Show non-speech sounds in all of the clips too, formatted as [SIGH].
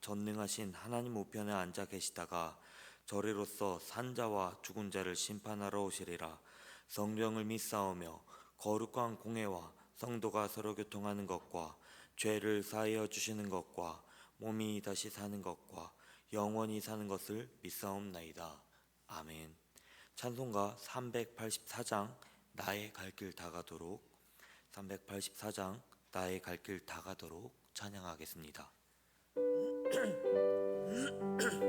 전능하신 하나님 우편에 앉아 계시다가 저리로서 산자와 죽은 자를 심판하러 오시리라. 성령을 믿사오며 거룩한 공회와 성도가 서로 교통하는 것과 죄를 사하여 주시는 것과 몸이 다시 사는 것과 영원히 사는 것을 믿사옵나이다. 아멘. 찬송가 384장 나의 갈 길 다가도록. 384장 나의 갈 길 다가도록 찬양하겠습니다. Mm-hmm. [COUGHS]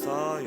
만사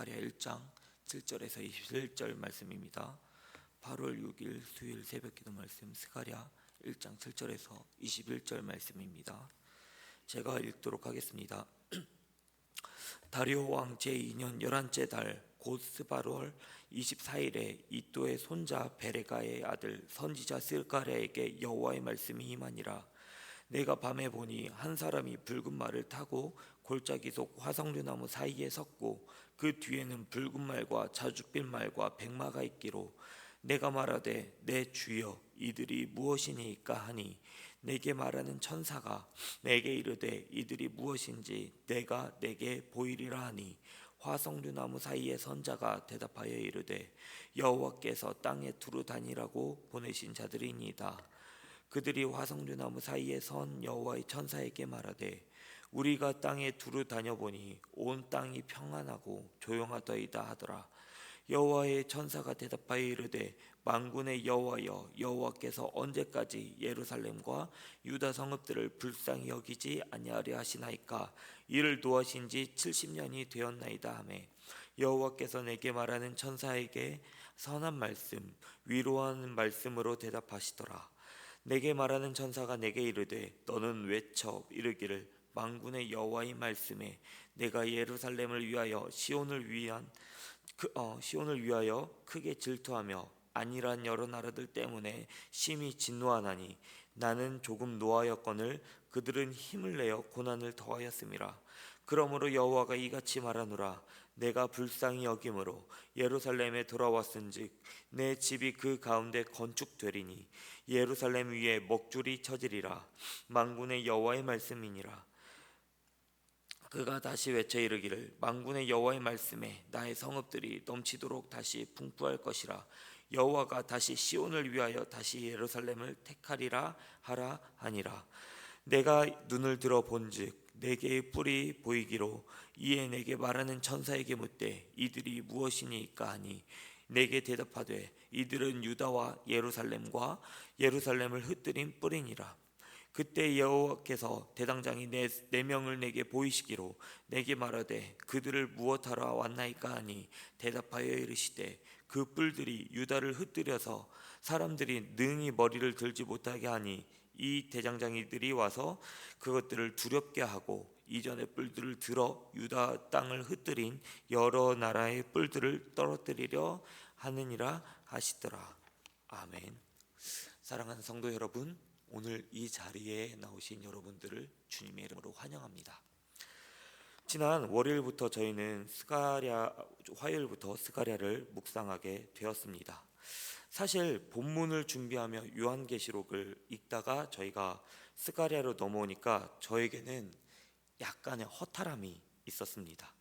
스가랴 1장 7절에서 21절 말씀입니다. 8월 6일 수요일 새벽 기도 말씀 스가랴 1장 7절에서 21절 말씀입니다. 제가 읽도록 하겠습니다. [CLEARS THROAT] 다리오 왕 제2년 열한째 달 곧 스바롤 24일에 이또의 손자 베레가의 아들 선지자 스가랴에게 여호와의 말씀이 임하니라 내가 밤에 보니 한 사람이 붉은 말을 타고 골짜기 속 화석류나무 사이에 섰고 그 뒤에는 붉은 말과 자줏빛 말과 백마가 있기로 내가 말하되 내 주여 이들이 무엇이니까 하니? 내게 말하는 천사가 내게 이르되 이들이 무엇인지 내가 내게 보이리라 하니? 화석류나무 사이에 선자가 대답하여 이르되 여호와께서 땅에 두루 다니라고 보내신 자들이니이다. 그들이 화석류나무 사이에 선 여호와의 천사에게 말하되 우리가 땅에 두루 다녀보니 온 땅이 평안하고 조용하더이다 하더라. 여호와의 천사가 대답하여 이르되 만군의 여호와여 여호와께서 언제까지 예루살렘과 유다 성읍들을 불쌍히 여기지 아니하려 하시나이까? 이를 도하신 지 70년이 되었나이다 하매. 여호와께서 내게 말하는 천사에게 선한 말씀 위로하는 말씀으로 대답하시더라. 내게 말하는 천사가 내게 이르되 너는 외쳐 이르기를 만군의 여호와의 말씀에 내가 예루살렘을 위하여 시온을 위한 그, 어, 시온을 위하여 크게 질투하며 안일한 여러 나라들 때문에 심히 진노하나니 나는 조금 노하였거늘 그들은 힘을 내어 고난을 더하였음이라 그러므로 여호와가 이같이 말하노라. 내가 불쌍히 여김으로 예루살렘에 돌아왔은즉 내 집이 그 가운데 건축되리니 예루살렘 위에 먹줄이 쳐지리라. 만군의 여호와의 말씀이니라 그가 다시 외쳐 이르기를 만군의 여호와의 말씀에 나의 성읍들이 넘치도록 다시 풍부할 것이라. 여호와가 다시 시온을 위하여 다시 예루살렘을 택하리라 하라 하니라. 내가 눈을 들어 본즉 내게의 뿔이 보이기로 이에 내게 말하는 천사에게 묻되 이들이 무엇이니까 하니 내게 대답하되 이들은 유다와 예루살렘과 예루살렘을 흩뜨린 뿔이니라 그때 여호와께서 대당장이 네, 네 명을 내게 보이시기로 내게 말하되 그들을 무엇하러 왔나이까 하니 대답하여 이르시되 그 뿔들이 유다를 흩뜨려서 사람들이 능히 머리를 들지 못하게 하니 이 대장장이들이 와서 그것들을 두렵게 하고 이전의 뿔들을 들어 유다 땅을 흩뜨린 여러 나라의 뿔들을 떨어뜨리려 하느니라 하시더라. 아멘. 사랑하는 성도 여러분 오늘 이 자리에 나오신 여러분들을 주님의 이름으로 환영합니다. 지난 월요일부터 저희는 스가랴 화요일부터 스가랴를 묵상하게 되었습니다. 사실 본문을 준비하며 요한계시록을 읽다가 저희가 스가랴로 넘어오니까 저에게는 약간의 허탈함이 있었습니다.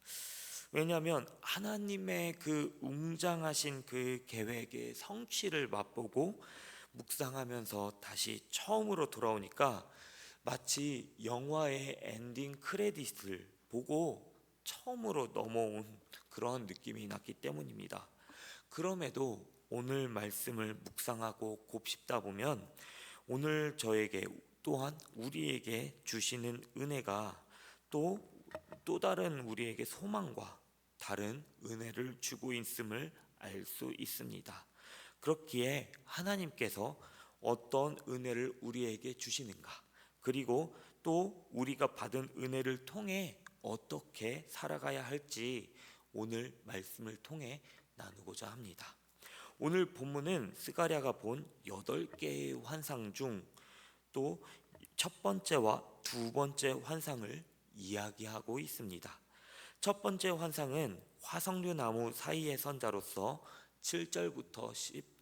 왜냐하면 하나님의 그 웅장하신 그 계획의 성취를 맛보고 묵상하면서 다시 처음으로 돌아오니까 마치 영화의 엔딩 크레딧을 보고 처음으로 넘어온 그런 느낌이 났기 때문입니다. 그럼에도 오늘 말씀을 묵상하고 곱씹다 보면 오늘 저에게 또한 우리에게 주시는 은혜가 또 또 다른 우리에게 소망과 다른 은혜를 주고 있음을 알 수 있습니다. 그렇기에 하나님께서 어떤 은혜를 우리에게 주시는가, 그리고 또 우리가 받은 은혜를 통해 어떻게 살아가야 할지 오늘 말씀을 통해 나누고자 합니다. 오늘 본문은 스가랴가 본 여덟 개의 환상 중 또 첫 번째와 두 번째 환상을 이야기하고 있습니다. 첫 번째 환상은 화석류 나무 사이의 선자로서 7절부터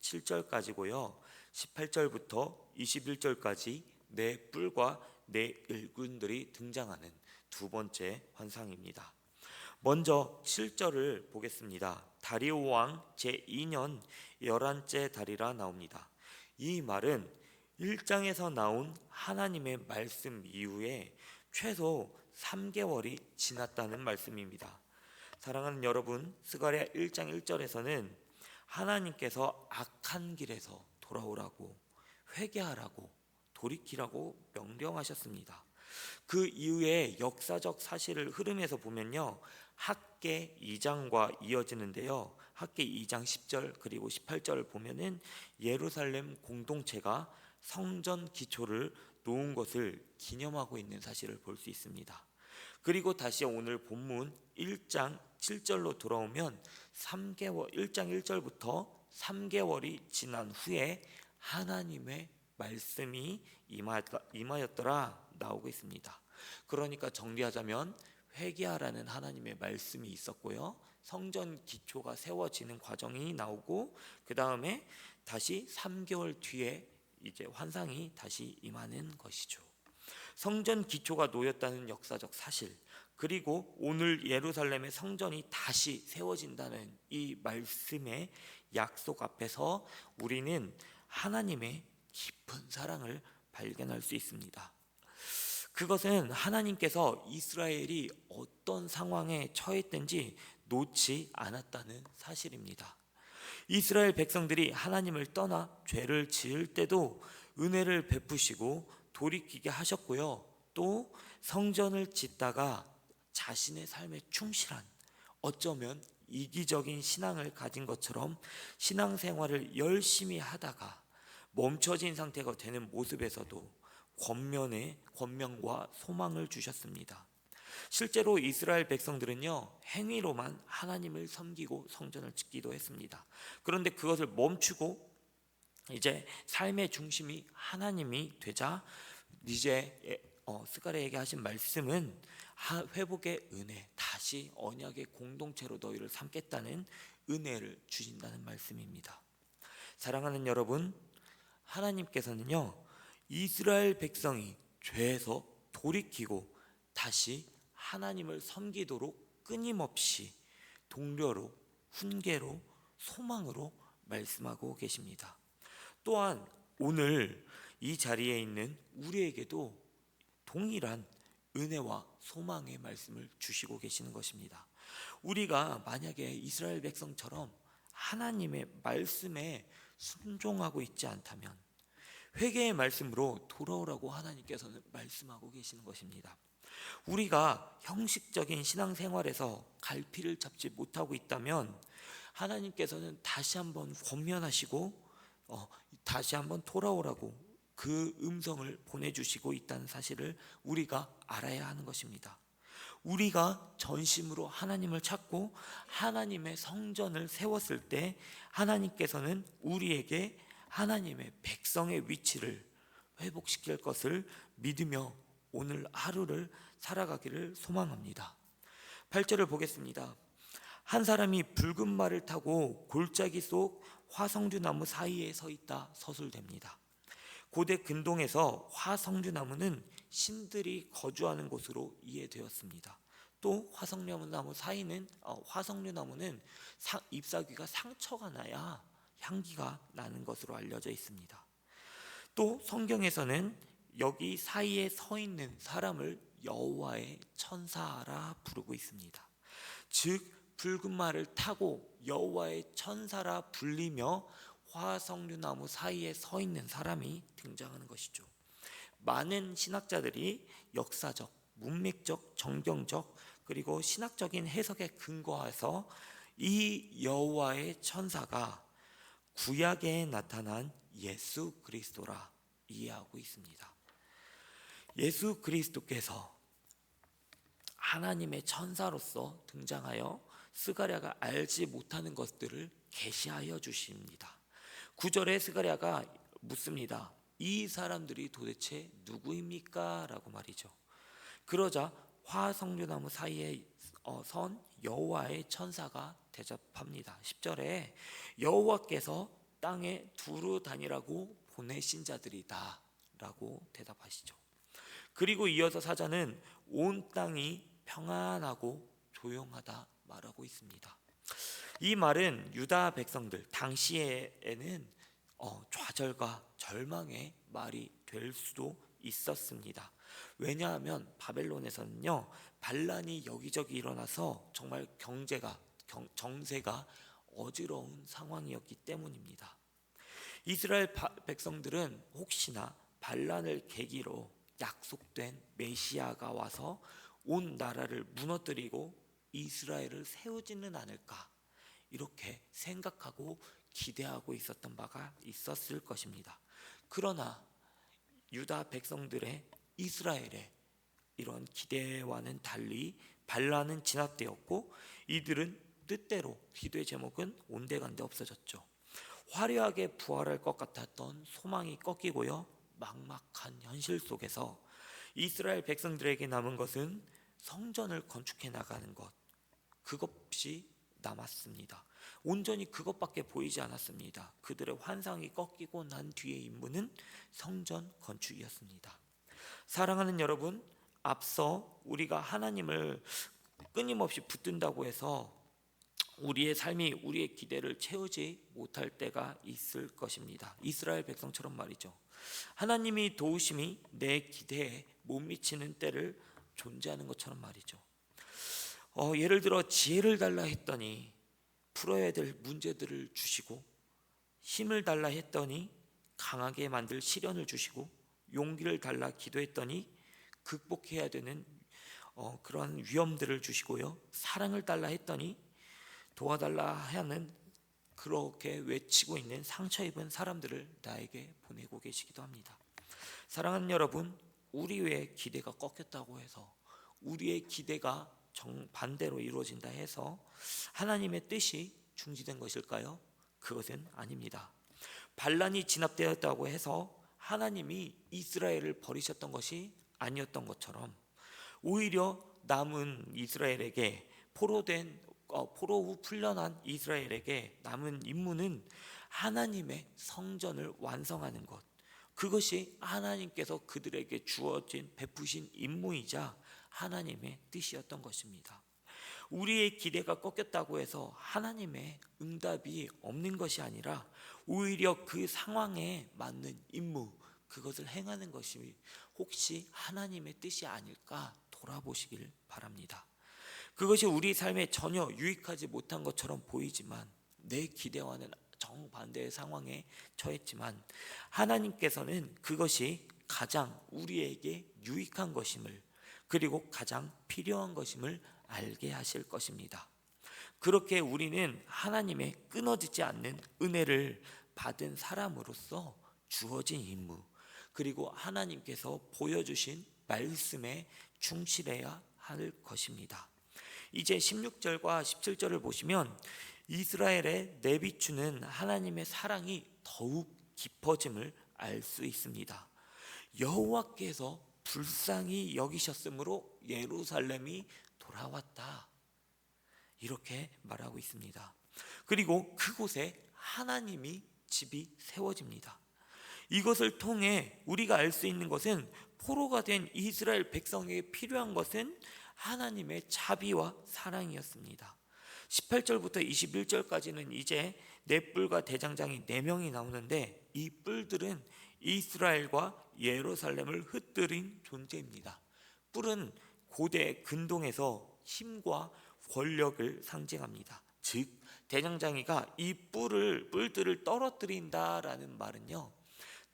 17절까지고요. 18절부터 21절까지 네 뿔과 네 일꾼들이 등장하는 두 번째 환상입니다. 먼저 7절을 보겠습니다. 다리오 왕 제2년 열한째 달이라 나옵니다. 이 말은 1장에서 나온 하나님의 말씀 이후에 최소 3개월이 지났다는 말씀입니다. 사랑하는 여러분, 스가랴 1장 1절에서는 하나님께서 악한 길에서 돌아오라고 회개하라고 돌이키라고 명령하셨습니다. 그 이후에 역사적 사실을 흐름에서 보면요. 학계 2장과 이어지는데요. 학계 2장 10절 그리고 18절을 보면은 예루살렘 공동체가 성전 기초를 놓은 것을 기념하고 있는 사실을 볼 수 있습니다. 그리고 다시 오늘 본문 1장 7절로 돌아오면 3개월 1장 1절부터 3개월이 지난 후에 하나님의 말씀이 임하였더라 나오고 있습니다. 그러니까 정리하자면 회개하라는 하나님의 말씀이 있었고요. 성전 기초가 세워지는 과정이 나오고 그 다음에 다시 3개월 뒤에 이제 환상이 다시 임하는 것이죠. 성전 기초가 놓였다는 역사적 사실 그리고 오늘 예루살렘의 성전이 다시 세워진다는 이 말씀의 약속 앞에서 우리는 하나님의 깊은 사랑을 발견할 수 있습니다. 그것은 하나님께서 이스라엘이 어떤 상황에 처했든지 놓지 않았다는 사실입니다. 이스라엘 백성들이 하나님을 떠나 죄를 지을 때도 은혜를 베푸시고 돌이키게 하셨고요. 또 성전을 짓다가 자신의 삶에 충실한 어쩌면 이기적인 신앙을 가진 것처럼 신앙생활을 열심히 하다가 멈춰진 상태가 되는 모습에서도 권면의 권면과 소망을 주셨습니다. 실제로 이스라엘 백성들은요 행위로만 하나님을 섬기고 성전을 짓기도 했습니다. 그런데 그것을 멈추고 이제 삶의 중심이 하나님이 되자 이제 어, 스가랴에게 하신 말씀은 하- 회복의 은혜 다시 언약의 공동체로 너희를 삼겠다는 은혜를 주신다는 말씀입니다. 사랑하는 여러분, 하나님께서는요 이스라엘 백성이 죄에서 돌이키고 다시 하나님을 섬기도록 끊임없이 동료로 훈계로 소망으로 말씀하고 계십니다. 또한 오늘 이 자리에 있는 우리에게도 동일한 은혜와 소망의 말씀을 주시고 계시는 것입니다. 우리가 만약에 이스라엘 백성처럼 하나님의 말씀에 순종하고 있지 않다면 회개의 말씀으로 돌아오라고 하나님께서는 말씀하고 계시는 것입니다. 우리가 형식적인 신앙생활에서 갈피를 잡지 못하고 있다면 하나님께서는 다시 한번 권면하시고 어, 다시 한번 돌아오라고 그 음성을 보내주시고 있다는 사실을 우리가 알아야 하는 것입니다. 우리가 전심으로 하나님을 찾고 하나님의 성전을 세웠을 때 하나님께서는 우리에게 하나님의 백성의 위치를 회복시킬 것을 믿으며 오늘 하루를 살아가기를 소망합니다. 8절을 보겠습니다. 한 사람이 붉은 말을 타고 골짜기 속 화성주 나무 사이에 서 있다 서술됩니다. 고대 근동에서 화성주 나무는 신들이 거주하는 곳으로 이해되었습니다. 또 화성류 나무 사이는 어, 화성류 나무는 상- 잎사귀가 상처가 나야 향기가 나는 것으로 알려져 있습니다. 또 성경에서는 여기 사이에 서 있는 사람을 여호와의 천사라 부르고 있습니다. 즉 붉은 말을 타고 여호와의 천사라 불리며 화석류 나무 사이에 서 있는 사람이 등장하는 것이죠. 많은 신학자들이 역사적, 문맥적, 정경적 그리고 신학적인 해석에 근거해서 이 여호와의 천사가 구약에 나타난 예수 그리스도라 이해하고 있습니다. 예수 그리스도께서 하나님의 천사로서 등장하여 스가랴가 알지 못하는 것들을 계시하여 주십니다. 9절에 스가랴가 묻습니다. 이 사람들이 도대체 누구입니까? 라고 말이죠. 그러자 화석류나무 사이에 어, 선 여호와의 천사가 대답합니다. 10절에 여호와께서 땅에 두루 다니라고 보내신 자들이다 라고 대답하시죠. 그리고 이어서 사자는 온 땅이 평안하고 조용하다 말하고 있습니다. 이 말은 유다 백성들 당시에는 어, 좌절과 절망의 말이 될 수도 있었습니다. 왜냐하면 바벨론에서는요 반란이 여기저기 일어나서 정말 경제가 경, 정세가 어지러운 상황이었기 때문입니다. 이스라엘 바- 백성들은 혹시나 반란을 계기로 약속된 메시아가 와서 온 나라를 무너뜨리고 이스라엘을 세우지는 않을까 이렇게 생각하고 기대하고 있었던 바가 있었을 것입니다. 그러나 유다 백성들의 이스라엘의 이런 기대와는 달리 반란은 진압되었고 이들은 뜻대로 기도의 제목은 온데간데 없어졌죠. 화려하게 부활할 것 같았던 소망이 꺾이고요. 막막한 현실 속에서 이스라엘 백성들에게 남은 것은 성전을 건축해 나가는 것 그것이 남았습니다. 온전히 그것밖에 보이지 않았습니다. 그들의 환상이 꺾이고 난 뒤의 임무는 성전 건축이었습니다. 사랑하는 여러분, 앞서 우리가 하나님을 끊임없이 붙든다고 해서 우리의 삶이 우리의 기대를 채우지 못할 때가 있을 것입니다. 이스라엘 백성처럼 말이죠. 하나님이 도우심이 내 기대에 못 미치는 때를 존재하는 것처럼 말이죠. 어, 예를 들어 지혜를 달라 했더니 풀어야 될 문제들을 주시고 힘을 달라 했더니 강하게 만들 시련을 주시고 용기를 달라 기도했더니 극복해야 되는 어, 그런 위험들을 주시고요. 사랑을 달라 했더니 도와달라 하는 그렇게 외치고 있는 상처 입은 사람들을 나에게 보내고 계시기도 합니다. 사랑하는 여러분, 우리의 기대가 꺾였다고 해서 우리의 기대가 정반대로 이루어진다 해서 하나님의 뜻이 중지된 것일까요? 그것은 아닙니다. 반란이 진압되었다고 해서 하나님이 이스라엘을 버리셨던 것이 아니었던 것처럼 오히려 남은 이스라엘에게 포로된 어, 포로 후 풀려난 이스라엘에게 남은 임무는 하나님의 성전을 완성하는 것. 그것이 하나님께서 그들에게 주어진 베푸신 임무이자 하나님의 뜻이었던 것입니다. 우리의 기대가 꺾였다고 해서 하나님의 응답이 없는 것이 아니라 오히려 그 상황에 맞는 임무 그것을 행하는 것이 혹시 하나님의 뜻이 아닐까 돌아보시길 바랍니다. 그것이 우리 삶에 전혀 유익하지 못한 것처럼 보이지만 내 기대와는 정반대의 상황에 처했지만 하나님께서는 그것이 가장 우리에게 유익한 것임을 그리고 가장 필요한 것임을 알게 하실 것입니다. 그렇게 우리는 하나님의 끊어지지 않는 은혜를 받은 사람으로서 주어진 임무 그리고 하나님께서 보여주신 말씀에 충실해야 할 것입니다. 이제 16절과 17절을 보시면 이스라엘의 내비추는 하나님의 사랑이 더욱 깊어짐을 알 수 있습니다. 여호와께서 불쌍히 여기셨으므로 예루살렘이 돌아왔다. 이렇게 말하고 있습니다. 그리고 그곳에 하나님이 집이 세워집니다. 이것을 통해 우리가 알 수 있는 것은 포로가 된 이스라엘 백성에게 필요한 것은 하나님의 자비와 사랑이었습니다. 18절부터 21절까지는 이제 네 뿔과 대장장이 네 명이 나오는데 이 뿔들은 이스라엘과 예루살렘을 흩뜨린 존재입니다. 뿔은 고대 근동에서 힘과 권력을 상징합니다. 즉 대장장이가 이 뿔을 뿔들을 떨어뜨린다라는 말은요.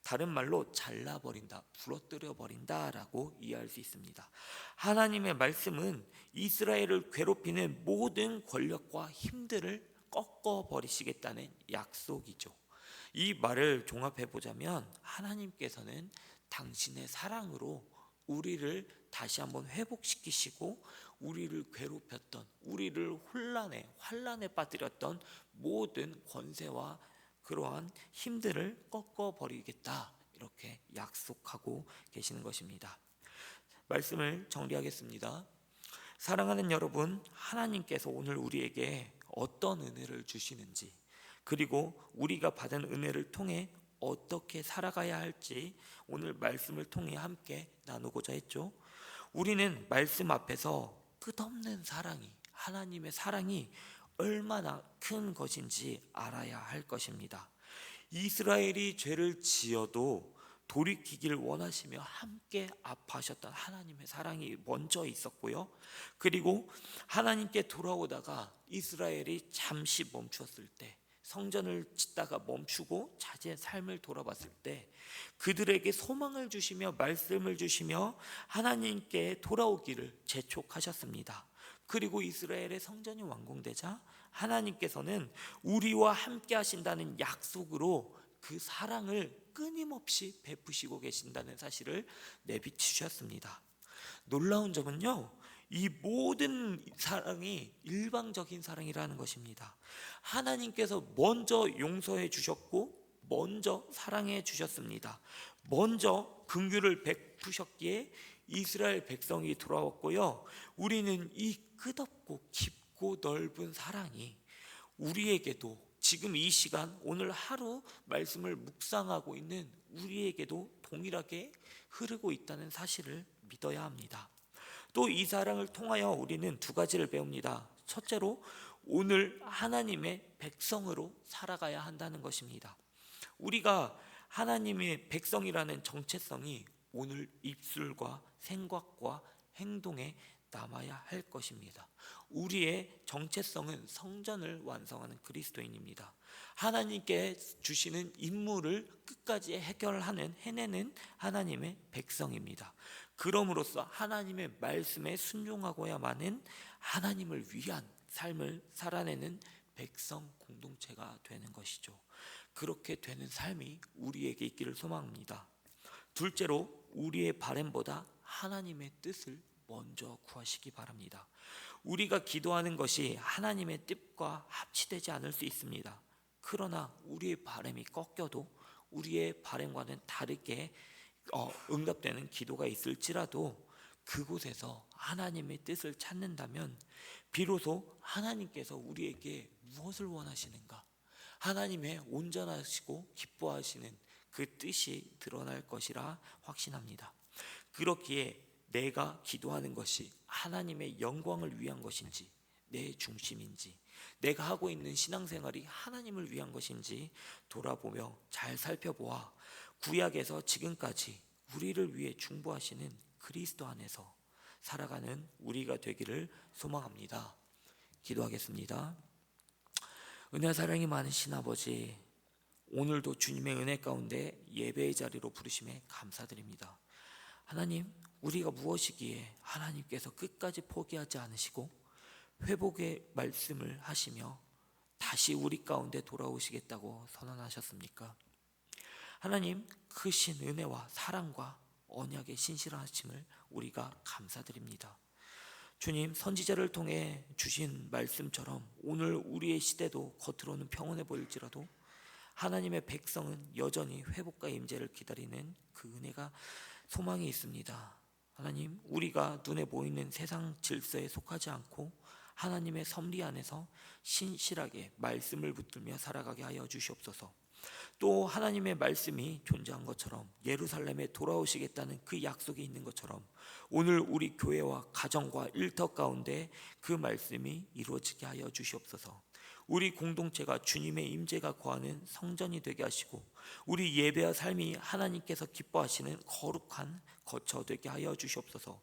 다른 말로 잘라버린다, 부러뜨려 버린다라고 이해할 수 있습니다. 하나님의 말씀은 이스라엘을 괴롭히는 모든 권력과 힘들을 꺾어 버리시겠다는 약속이죠. 이 말을 종합해 보자면 하나님께서는 당신의 사랑으로 우리를 다시 한번 회복시키시고 우리를 괴롭혔던 우리를 혼란에 환란에 빠뜨렸던 모든 권세와 그러한 힘들을 꺾어 버리겠다 이렇게 약속하고 계시는 것입니다. 말씀을 정리하겠습니다. 사랑하는 여러분, 하나님께서 오늘 우리에게 어떤 은혜를 주시는지 그리고 우리가 받은 은혜를 통해 어떻게 살아가야 할지 오늘 말씀을 통해 함께 나누고자 했죠. 우리는 말씀 앞에서 끝없는 사랑이 하나님의 사랑이 얼마나 큰 것인지 알아야 할 것입니다. 이스라엘이 죄를 지어도 돌이키기를 원하시며 함께 아파하셨던 하나님의 사랑이 먼저 있었고요. 그리고 하나님께 돌아오다가 이스라엘이 잠시 멈추었을 때 성전을 짓다가 멈추고 자기의 삶을 돌아봤을 때 그들에게 소망을 주시며 말씀을 주시며 하나님께 돌아오기를 재촉하셨습니다. 그리고 이스라엘의 성전이 완공되자 하나님께서는 우리와 함께 하신다는 약속으로 그 사랑을 끊임없이 베푸시고 계신다는 사실을 내비치셨습니다. 놀라운 점은요. 이 모든 사랑이 일방적인 사랑이라는 것입니다. 하나님께서 먼저 용서해 주셨고 먼저 사랑해 주셨습니다. 먼저 긍휼을 베푸셨기에 이스라엘 백성이 돌아왔고요. 우리는 이 끝없고 깊고 넓은 사랑이 우리에게도 지금 이 시간 오늘 하루 말씀을 묵상하고 있는 우리에게도 동일하게 흐르고 있다는 사실을 믿어야 합니다. 또 이 사랑을 통하여 우리는 두 가지를 배웁니다. 첫째로 오늘 하나님의 백성으로 살아가야 한다는 것입니다. 우리가 하나님의 백성이라는 정체성이 오늘 입술과 생각과 행동에 남아야 할 것입니다. 우리의 정체성은 성전을 완성하는 그리스도인입니다. 하나님께 주시는 임무를 끝까지 해결하는 해내는 하나님의 백성입니다. 그럼으로써 하나님의 말씀에 순종하고야만은 하나님을 위한 삶을 살아내는 백성 공동체가 되는 것이죠. 그렇게 되는 삶이 우리에게 있기를 소망합니다. 둘째로 우리의 바램보다 하나님의 뜻을 먼저 구하시기 바랍니다. 우리가 기도하는 것이 하나님의 뜻과 합치되지 않을 수 있습니다. 그러나 우리의 바램이 꺾여도 우리의 바램과는 다르게 어, 응답되는 기도가 있을지라도 그곳에서 하나님의 뜻을 찾는다면 비로소 하나님께서 우리에게 무엇을 원하시는가? 하나님의 온전하시고 기뻐하시는 그 뜻이 드러날 것이라 확신합니다. 그렇기에 내가 기도하는 것이 하나님의 영광을 위한 것인지 내 중심인지 내가 하고 있는 신앙생활이 하나님을 위한 것인지 돌아보며 잘 살펴보아 구약에서 지금까지 우리를 위해 중보하시는 그리스도 안에서 살아가는 우리가 되기를 소망합니다. 기도하겠습니다. 은혜 사랑이 많으신 아버지 오늘도 주님의 은혜 가운데 예배의 자리로 부르심에 감사드립니다. 하나님 우리가 무엇이기에 하나님께서 끝까지 포기하지 않으시고 회복의 말씀을 하시며 다시 우리 가운데 돌아오시겠다고 선언하셨습니까? 하나님 크신 은혜와 사랑과 언약의 신실하심을 우리가 감사드립니다. 주님 선지자를 통해 주신 말씀처럼 오늘 우리의 시대도 겉으로는 평온해 보일지라도 하나님의 백성은 여전히 회복과 임재를 기다리는 그 은혜가 소망이 있습니다. 하나님, 우리가 눈에 보이는 세상 질서에 속하지 않고 하나님의 섭리 안에서 신실하게 말씀을 붙들며 살아가게 하여 주시옵소서. 또 하나님의 말씀이 존재한 것처럼 예루살렘에 돌아오시겠다는 그 약속이 있는 것처럼 오늘 우리 교회와 가정과 일터 가운데 그 말씀이 이루어지게 하여 주시옵소서. 우리 공동체가 주님의 임재가 거하는 성전이 되게 하시고 우리 예배와 삶이 하나님께서 기뻐하시는 거룩한 거처 되게 하여 주시옵소서.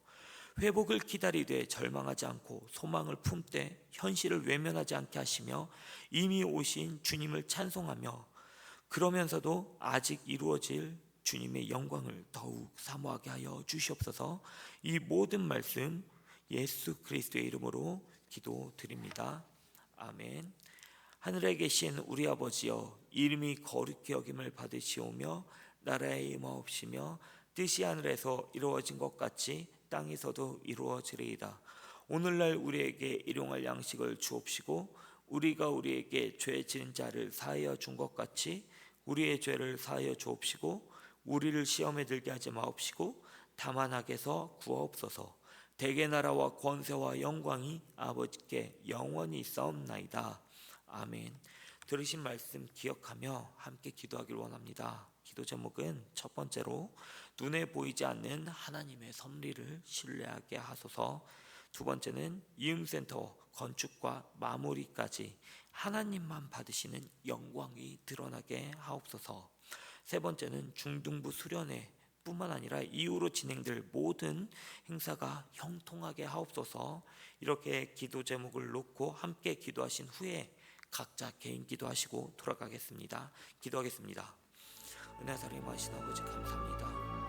회복을 기다리되 절망하지 않고 소망을 품되 현실을 외면하지 않게 하시며 이미 오신 주님을 찬송하며 그러면서도 아직 이루어질 주님의 영광을 더욱 사모하게 하여 주시옵소서. 이 모든 말씀 예수 그리스도의 이름으로 기도드립니다. 아멘. 하늘에 계신 우리 아버지여 이름이 거룩히 여김을 받으시오며 나라의 임하옵시며 뜻이 하늘에서 이루어진 것 같이 땅에서도 이루어지리이다. 오늘날 우리에게 일용할 양식을 주옵시고 우리가 우리에게 죄 지은 자를 사하여 준 것 같이 우리의 죄를 사하여 주옵시고 우리를 시험에 들게 하지 마옵시고 다만 악에서 구하옵소서. 대개 나라와 권세와 영광이 아버지께 영원히 있사옵나이다. 아멘. 들으신 말씀 기억하며 함께 기도하길 원합니다. 기도 제목은 첫 번째로 눈에 보이지 않는 하나님의 섭리를 신뢰하게 하소서. 두 번째는 이음센터 건축과 마무리까지 하나님만 받으시는 영광이 드러나게 하옵소서. 세 번째는 중등부 수련회 뿐만 아니라 이후로 진행될 모든 행사가 형통하게 하옵소서. 이렇게 기도 제목을 놓고 함께 기도하신 후에 각자 개인 기도하시고 돌아가겠습니다. 기도하겠습니다. 은혜 사랑이 마신 아버지 감사합니다.